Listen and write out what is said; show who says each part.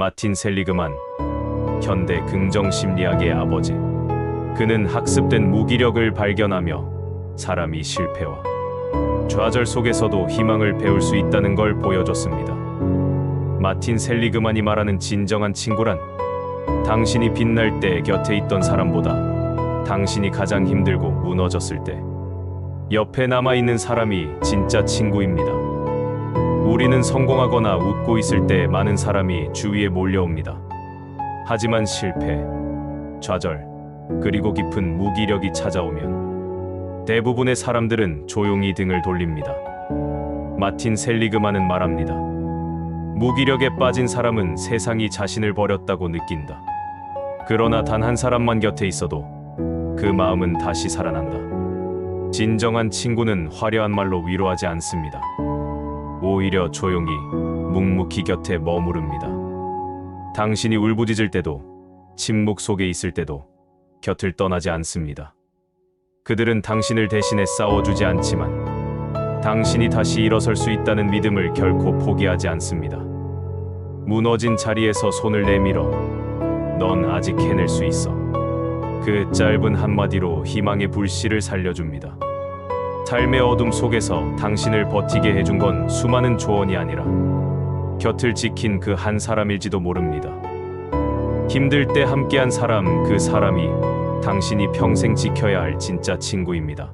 Speaker 1: 마틴 셀리그만 현대 긍정 심리학의 아버지. 그는 학습된 무기력을 발견하며 사람이 실패와 좌절 속에서도 희망을 배울 수 있다는 걸 보여줬습니다. 마틴 셀리그만이 말하는 진정한 친구란 당신이 빛날 때 곁에 있던 사람보다 당신이 가장 힘들고 무너졌을 때 옆에 남아 있는 사람이 진짜 친구입니다. 우리는 성공하거나 웃고 있을 때 많은 사람이 주위에 몰려옵니다. 하지만 실패, 좌절, 그리고 깊은 무기력이 찾아오면 대부분의 사람들은 조용히 등을 돌립니다. 마틴 셀리그만은 말합니다. 무기력에 빠진 사람은 세상이 자신을 버렸다고 느낀다. 그러나 단 한 사람만 곁에 있어도 그 마음은 다시 살아난다. 진정한 친구는 화려한 말로 위로하지 않습니다. 오히려 조용히 묵묵히 곁에 머무릅니다. 당신이 울부짖을 때도 침묵 속에 있을 때도 곁을 떠나지 않습니다. 그들은 당신을 대신해 싸워주지 않지만 당신이 다시 일어설 수 있다는 믿음을 결코 포기하지 않습니다. 무너진 자리에서 손을 내밀어 넌 아직 해낼 수 있어. 그 짧은 한마디로 희망의 불씨를 살려줍니다. 삶의 어둠 속에서 당신을 버티게 해준 건 수많은 조언이 아니라 곁을 지킨 그 한 사람일지도 모릅니다. 힘들 때 함께한 사람, 그 사람이 당신이 평생 지켜야 할 진짜 친구입니다.